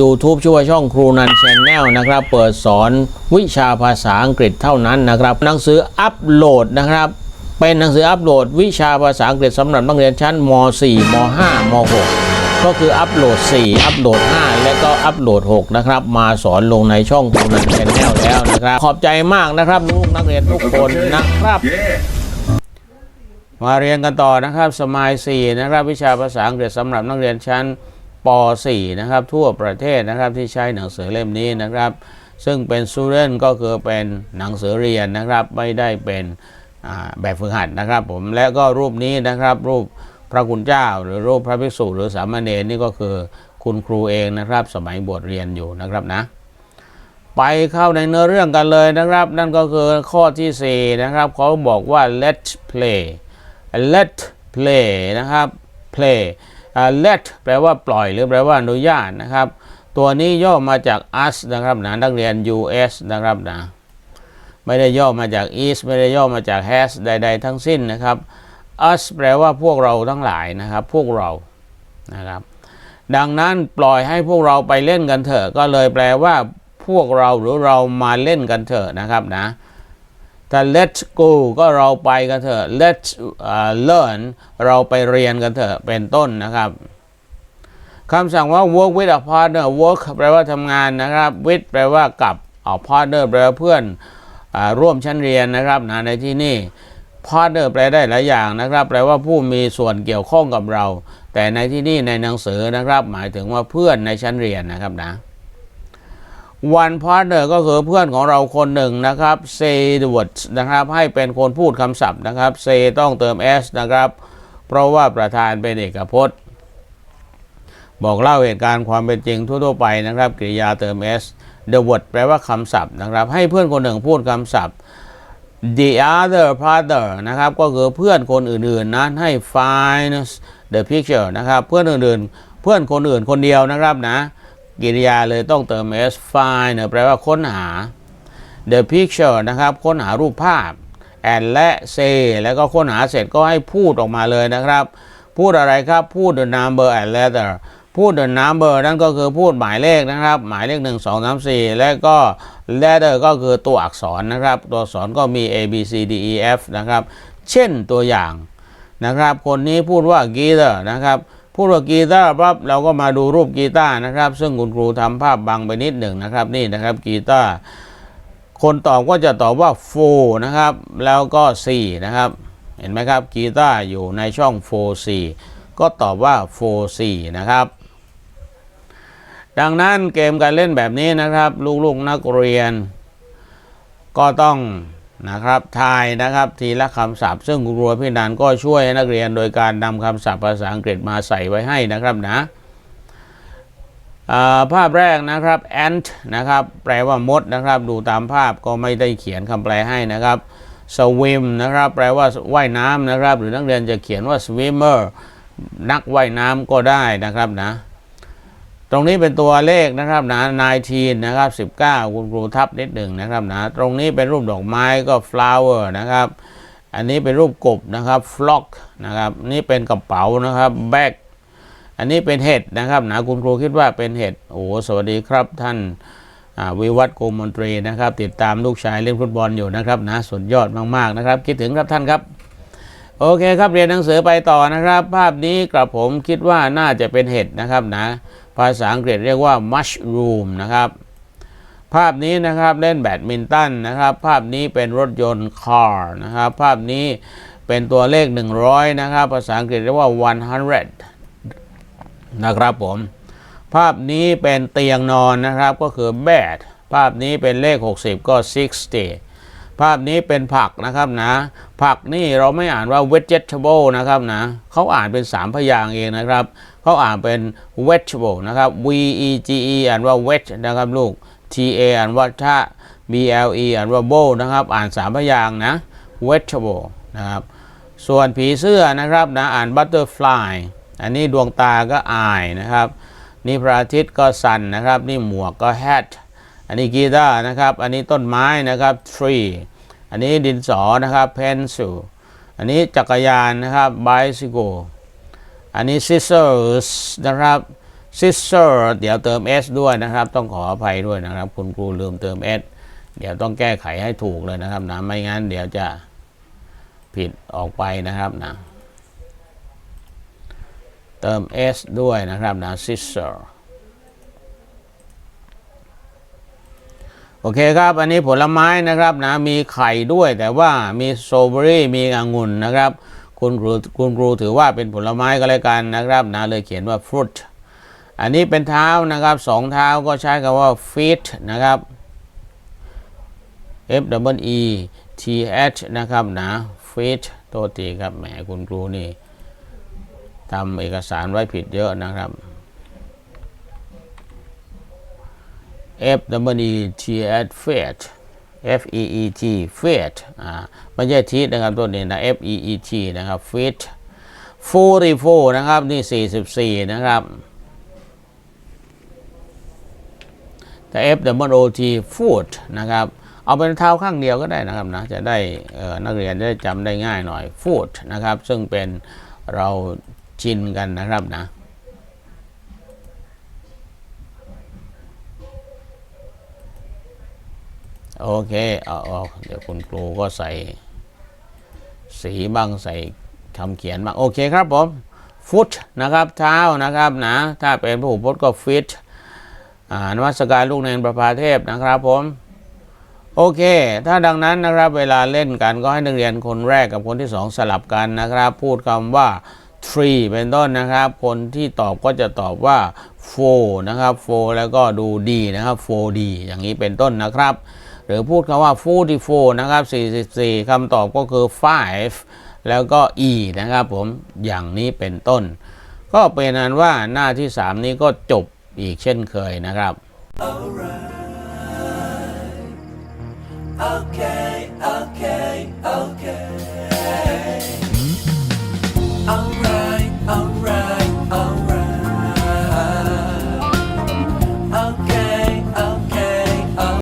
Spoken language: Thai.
YouTube ชื่อว่าช่องครูนันแชนแนลนะครับ เปิดสอนวิชาภาษาอังกฤษเท่านั้นนะครับ หนังสืออัปโหลดนะครับ เป็นหนังสืออัปโหลด วิชาภาษาอังกฤษสำหรับนักเรียนชั้นม .4 ม .5 ม .6 ก็คืออัปโหลด 4 อัปโหลด 5 และก็อัปโหลด 6 นะครับ มาสอนลงในช่องครูนันแชนแนลแล้วนะครับ ขอบใจมากนะครับลูกนักเรียนทุกคนนะครับมาเรียนกันต่อนะครับสมาย4นะครับ วิชาภาษาอังกฤษสำหรับนักเรียนชั้น ป .4 นะครับทั่วประเทศนะครับที่ใช้หนังสือเล่มนี้นะครับ ซึ่งเป็น student ก็คือเป็นหนังสือเรียนนะครับไม่ได้เป็นแบบฝึกหัดนะครับผมและก็รูปนี้นะครับรูปพระคุณเจ้า หรือรูปพระภิกษุหรือสามเณรนี่ก็คือคุณครูเองนะครับ สมัยบวชเรียนอยู่นะครับนะไปเข้าในเนื้อเรื่องกันเลยนะครับ นั่นก็คือข้อที่4นะครับเขาบอกว่า let play let play นะครับ play let แปลว่าปล่อยหรือแปลว่าอนุญาตนะครับ ตัวนี้ย่อมาจาก us นะครับนะนักเรียน US นะครับนะไม่ได้ย่อมาจาก is ไม่ได้ย่อมาจาก has ใด ๆ ทั้งสิ้นนะครับ us แปลว่าพวกเราทั้งหลายนะครับ พวกเรานะครับ ดังนั้นปล่อยให้พวกเราไปเล่นกันเถอะก็เลยแปลว่าพวกเราหรือเรามาเล่นกันเถอะนะครับนะ ถ้า let's go ก็เราไปกันเถอะ let's uh, learn เราไปเรียนกันเถอะเป็นต้นนะครับคำสั่งว่า work with a partner work แปลว่าทำงานนะครับ with แปลว่ากับเอา partner แปลว่าเพื่อนอร่วมชั้นเรียนนะครับนะในที่นี่ partner แปลได้หลายอย่างนะครับ แปลว่าผู้มีส่วนเกี่ยวข้องกับเรา แต่ในที่นี่ในหนังสือนะครับ หมายถึงว่าเพื่อนในชั้นเรียนนะครับนะ one partner ก็คือเพื่อนของเราคนหนึ่งนะครับ say the words นะครับให้เป็นคนพูดคำศัพท์นะครับ say ต้องเติม s นะครับ เพราะว่าประธานเป็นเอกพจน์ บอกเล่าเหตุการณ์ความเป็นจริงทั่วๆไปนะครับกริยาเติม s the word แปลว่าคำศัพท์นะครับ ให้เพื่อนคนหนึ่งพูดคำศัพท์ the other partner นะครับ ก็คือเพื่อนคนอื่นๆนั้นให้ find the picture นะครับ เพื่อนอื่นๆ เพื่อนคนอื่นคนเดียวนะครับนะ กิริยาเลยต้องเติม s find แปลว่าค้นหา the picture นะครับ ค้นหารูปภาพ and และ say แล้วก็ค้นหาเสร็จก็ให้พูดออกมาเลยนะครับ พูดอะไรครับ พูด the number and letter พูด the number นั่นก็คือพูดหมายเลขนะครับ หมายเลข 1 2 3 4 และก็ letter ก็คือตัวอักษรนะครับ ตัวอักษรก็มี a b c d e f นะครับ เช่นตัวอย่างนะครับ คนนี้พูดว่า guitar นะครับ พูดว่ากีตาร์ปั๊บเราก็มาดูรูปกีตาร์นะครับ ซึ่งคุณครูทำภาพบังไปนิดหนึ่งนะครับ นี่นะครับกีตาร์คนตอบก็จะตอบว่า4นะครับ แล้วก็4นะครับ เห็นไหมครับกีตาร์อยู่ในช่อง4 4ก็ตอบว่า4 4นะครับดังนั้นเกมการเล่นแบบนี้นะครับ ลูกๆนักเรียน ก็ต้อง นะครับทายนะครับทีละคำศัพท์ ซึ่งครูพี่นันก็ช่วยนักเรียนโดยการนำคำศัพท์ภาษาอังกฤษมาใส่ไว้ให้นะครับนะภาพแรกนะครับ ant นะครับแปลว่ามดนะครับ ดูตามภาพก็ไม่ได้เขียนคำแปลให้นะครับ swim นะครับแปลว่าว่ายน้ำนะครับ หรือนักเรียนจะเขียนว่า swimmer นักว่ายน้ำก็ได้นะครับนะ ตรงนี้เป็นตัวเลขนะครับนะ19นะครับ 19 คุณครูทับนิดหนึ่งนะครับนะตรงนี้เป็นรูปดอกไม้ก็ flower นะครับ อันนี้เป็นรูปกบนะครับ flock นะครับ นี่เป็นกระเป๋านะครับ bag อันนี้เป็นเห็ดนะครับนะคุณครูคิดว่าเป็นเห็ดโอ้สวัสดีครับท่านวิวัฒน์โกมนตรีนะครับ ติดตามลูกชายเล่นฟุตบอลอยู่นะครับนะสุดยอดมากๆนะครับ คิดถึงครับท่านครับ โอเคครับเรียนหนังสือไปต่อนะครับ ภาพนี้กระผมคิดว่าน่าจะเป็นเห็ดนะครับนะ ภาษาอังกฤษเรียกว่า mushroom นะครับ ภาพนี้นะครับเล่นแบดมินตันนะครับ ภาพนี้เป็นรถยนต์ car นะครับ ภาพนี้เป็นตัวเลข 100 นะครับ ภาษาอังกฤษเรียกว่า 100 นะครับผม ภาพนี้เป็นเตียงนอนนะครับก็คือ bed ภาพนี้เป็นเลข 60 ก็ 60 ภาพนี้เป็นผักนะครับนะ ผักนี่เราไม่อ่านว่า vegetable นะครับนะเขาอ่านเป็น3พยางเองนะครับเขาอ่านเป็น vegetable นะครับ v e g e อ่านว่า veg นะครับลูก t a อ่านว่าทะ b l e อ่านว่า bow นะครับ อ่าน3พยางนะ vegetable นะครับ ส่วนผีเสื้อนะครับนะอ่าน butterfly อันนี้ดวงตาก็ eye นะครับ นี่พระอาทิตย์ก็ sun นะครับ นี่หมวกก็ hat นนี้กีตาร์นะครับ อันนี้ต้นไม้นะครับ tree อันนี้ดินสอนะครับ pencil อันนี้จักรยานนะครับ bicycle อันนี้ scissors นะครับ sister เดี๋ยวเติม s ด้วยนะครับ ต้องขออภัยด้วยนะครับ คุณครูลืมเติม s เดี๋ยวต้องแก้ไขให้ถูกเลยนะครับนะไม่งั้นเดี๋ยวจะผิดออกไปนะครับนะเติม s ด้วยนะครับนะ sister โอเคครับ อันนี้ผลไม้นะครับนะมีไข่ด้วยแต่ว่ามีสตรอเบอรี่มีองุ่นนะครับ คุณครูคุณครูถือว่าเป็นผลไม้ก็แล้วกันนะครับนะเลยเขียนว่า fruit อันนี้เป็นเท้านะครับสองเท้าก็ใช้คำว่า feet นะครับ F W E T H นะครับนะ feet โทษทีครับแหมคุณครูนี่ทำเอกสารไว้ผิดเยอะนะครับ F W E T H feet F E E T feet อ่าไม่ใช่ทีนะครับตัวนี้นะ F E E T นะครับ feet 44นะครับ นี่ 44 นะครับ แต่ F W O T foot นะครับเอาเป็นเท้าข้างเดียวก็ได้นะครับนะจะได้นักเรียนได้จำได้ง่ายหน่อย foot นะครับ ซึ่งเป็นเราชินกันนะครับนะ โอเคเอาเอาเดี๋ยวคุณครูก็ใส่สีบ้างใส่คำเขียนบ้างโอเคครับผม foot นะครับเท้านะครับนะถ้าเป็นผู้พจน์ก็ fit อ่านวัสการลูกเนนประภาเทพนะครับผมโอเค ถ้าดังนั้นนะครับเวลาเล่นกันก็ให้นักเรียนคนแรกกับคนที่สองสลับกันนะครับ พูดคำว่า tree เป็นต้นนะครับ คนที่ตอบก็จะตอบว่า four นะครับ four แล้วก็ดูดีนะครับ 4D อย่างนี้เป็นต้นนะครับ หรือพูดคำว่า 44 นะครับ 44 คำตอบก็คือ5แล้วก็ e นะครับผมอย่างนี้เป็นต้น ก็เป็นนั้นว่าหน้าที่ 3 นี้ก็จบอีกเช่นเคยนะครับ Okay.